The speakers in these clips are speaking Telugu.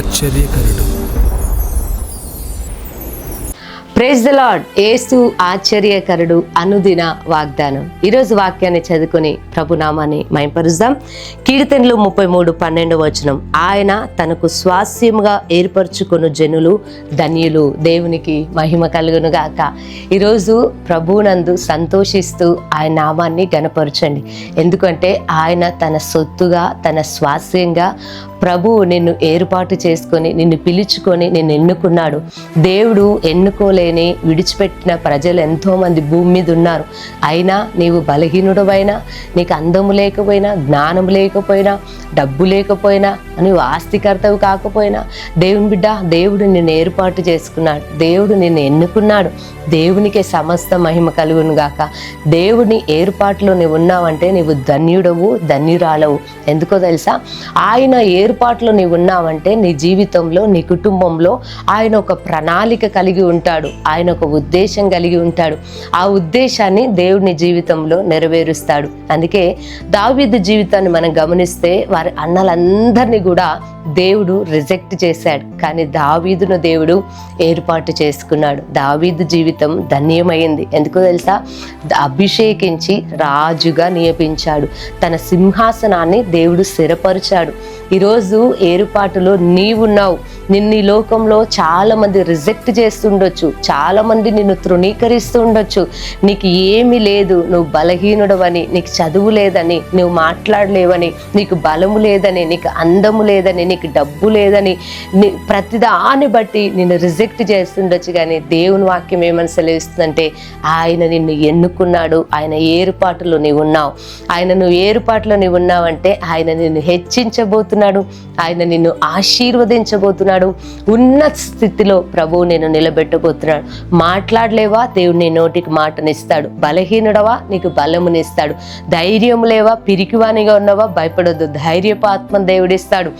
ఆశ్చర్యకరుడు. ప్రేజ్ ద లాడ్ ఏసు ఆశ్చర్యకరుడు అనుదిన వాగ్దానం. ఈరోజు వాక్యాన్ని చదువుకొని ప్రభునామాన్ని మైంపరుద్దాం కీర్తనలు ముప్పై మూడు పన్నెండు వచనం. ఆయన తనకు స్వాస్యముగా ఏర్పరచుకున్న జనులు ధన్యులు దేవునికి మహిమ కలుగును గాక. ఈరోజు ప్రభునందు సంతోషిస్తూ ఆయన నామాన్ని గనపరచండి ఎందుకంటే ఆయన తన సొత్తుగా తన స్వాస్యంగా ప్రభువు నిన్ను ఏర్పాటు చేసుకొని నిన్ను పిలుచుకొని నిన్ను ఎన్నుకున్నాడు. దేవుడు ఎన్నుకోలేని విడిచిపెట్టిన ప్రజలు ఎంతోమంది భూమి మీద ఉన్నారు. అయినా నీవు బలహీనుడవైనా నీకు అందము లేకపోయినా జ్ఞానం లేకపోయినా డబ్బు లేకపోయినా నువ్వు ఆస్తికర్తవు కాకపోయినా దేవుని బిడ్డ దేవుడు నిన్ను ఏర్పాటు చేసుకున్నాడు. దేవుడు నిన్ను ఎన్నుకున్నాడు. దేవునికే సమస్త మహిమ కలుగును గాక. దేవుని ఏర్పాటులో నువ్వు ఉన్నావంటే నీవు ధన్యుడవు ధన్యురాలవు. ఎందుకో తెలుసా? ఆయన ఏర్పాటులో నీవు ఉన్నావంటే నీ జీవితంలో నీ కుటుంబంలో ఆయన ఒక ప్రణాళిక కలిగి ఉంటాడు. ఆయన ఒక ఉద్దేశం కలిగి ఉంటాడు. ఆ ఉద్దేశాన్ని దేవుని జీవితంలో నెరవేరుస్తాడు. అందుకే దావీదు జీవితాన్ని మనం గమనిస్తే వారి అన్నలందరినీ కూడా దేవుడు రిజెక్ట్ చేశాడు. కానీ దావీదును దేవుడు ఏర్పాటు చేసుకున్నాడు. దావీదు జీవితం ధన్యమైంది. ఎందుకో తెలుసా? అభిషేకించి రాజుగా నియమించాడు. తన సింహాసనాన్ని దేవుడు స్థిరపరిచాడు. ఈరోజు ఏర్పాటులో నీవున్నావు. నిన్ను ఈ లోకంలో చాలామంది రిజెక్ట్ చేస్తుండొచ్చు. చాలామంది నిన్ను తృణీకరిస్తూ ఉండొచ్చు నీకు ఏమీ లేదు. నువ్వు బలహీనుడవని నీకు చదువు లేదని నువ్వు మాట్లాడలేవని నీకు బలము లేదని నీకు అందము లేదని నీకు డబ్బు లేదని నీ ప్రతిదాన్ని బట్టి నిన్ను రిజెక్ట్ చేస్తుండొచ్చు కానీ దేవుని వాక్యం ఏమని సెలవిస్తుందంటే ఆయన నిన్ను ఎన్నుకున్నాడు ఆయన ఏర్పాటులో నీవు ఉన్నావు. ఆయన నువ్వు ఏర్పాటులో నీవు ఉన్నావంటే ఆయన నిన్ను హెచ్చించబోతున్నాడు ఆయన నిన్ను ఆశీర్వదించబోతున్నాడు. ఉన్నత స్థితిలో ప్రభువు నేను నిలబెట్టబోతున్నాడు. మాట్లాడలేవా? దేవుడు నీ నోటికి మాటనిస్తాడు. బలహీనుడవా? నీకు బలమునిస్తాడు. ధైర్యం లేవా? పిరికివానిగా ఉన్నవా? భయపడొద్దు. ధైర్యపు ఆత్మ దేవుడిస్తాడు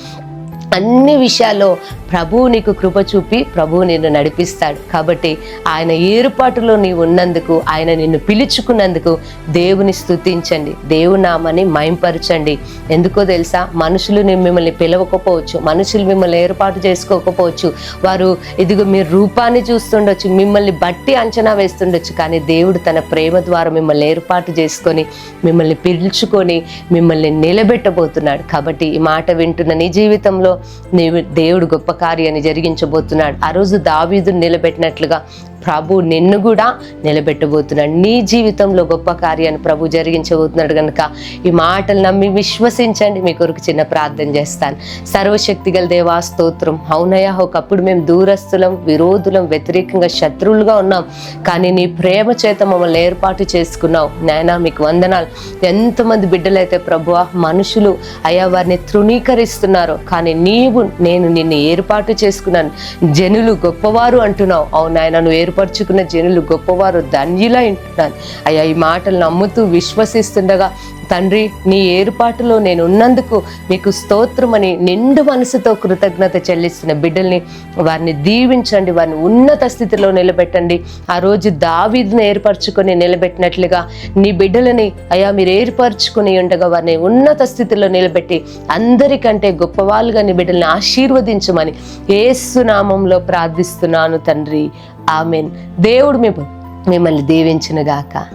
అన్ని విషయాల్లో ప్రభువు నీకు కృప చూపి ప్రభువు నిన్ను నడిపిస్తాడు. కాబట్టి ఆయన ఏర్పాటులో నీవు ఉన్నందుకు ఆయన నిన్ను పిలుచుకున్నందుకు దేవుని స్తుతించండి. దేవునామని మైంపరచండి ఎందుకో తెలుసా? మనుషులు మిమ్మల్ని పిలవకపోవచ్చు. మనుషులు మిమ్మల్ని ఏర్పాటు చేసుకోకపోవచ్చు. వారు ఇదిగో మీ రూపాన్ని చూస్తుండొచ్చు మిమ్మల్ని బట్టి అంచనా వేస్తుండొచ్చు కానీ దేవుడు తన ప్రేమ ద్వారా మిమ్మల్ని ఏర్పాటు చేసుకొని మిమ్మల్ని పిలుచుకొని మిమ్మల్ని నిలబెట్టబోతున్నాడు. కాబట్టి ఈ మాట వింటున్న నీ జీవితంలో దేవుడు గొప్ప కార్యాన్ని జరిగించబోతున్నాడు. ఆ రోజు దావీదు నిలబెట్టినట్లుగా ప్రభు నిన్ను కూడా నిలబెట్టబోతున్నాడు. నీ జీవితంలో గొప్ప కార్యాన్ని ప్రభు జరిగించబోతున్నాడు కనుక ఈ మాటలు నమ్మి విశ్వసించండి. మీ కొరకు చిన్న ప్రార్థన చేస్తాను. సర్వశక్తి గల దేవా స్తోత్రం. అవునయ్యా ఒకప్పుడు మేము దూరస్తులం విరోధులం వ్యతిరేకంగా శత్రువులుగా ఉన్నాం. కానీ నీ ప్రేమ చేత మమ్మల్ని ఏర్పాటు చేసుకున్నావు. నాయనా మీకు వందనాలు. ఎంతమంది బిడ్డలైతే ప్రభువా మనుషులు అయ్యా వారిని తృణీకరిస్తున్నారు. కానీ నీవు నేను నిన్ను ఏర్పాటు చేసుకున్నాను. జనులు గొప్పవారు అంటున్నావు. అవును నువ్వు ఏర్పరచుకున్న జనులు గొప్పవారు ధన్యులా అంటున్నాను అయ్యా ఈ మాటలు నమ్ముతూ విశ్వసిస్తుండగా తండ్రి నీ ఏర్పాటులో నేను ఉన్నందుకు మీకు స్తోత్రమని నిండు మనసుతో కృతజ్ఞత చెల్లిస్తున్న బిడ్డల్ని వారిని దీవించండి వారిని ఉన్నత స్థితిలో నిలబెట్టండి. ఆ రోజు దావీదును ఏర్పరచుకొని నిలబెట్టినట్లుగా నీ బిడ్డలని అయా మీరు ఏర్పరచుకుని ఉండగా వారిని ఉన్నత స్థితిలో నిలబెట్టి అందరికంటే గొప్పవాళ్ళుగా నీ బిడ్డల్ని ఆశీర్వదించమని ఏసునామంలో ప్రార్థిస్తున్నాను తండ్రి. ఆమెన్. దేవుడు మేము మిమ్మల్ని దీవించునుగాక.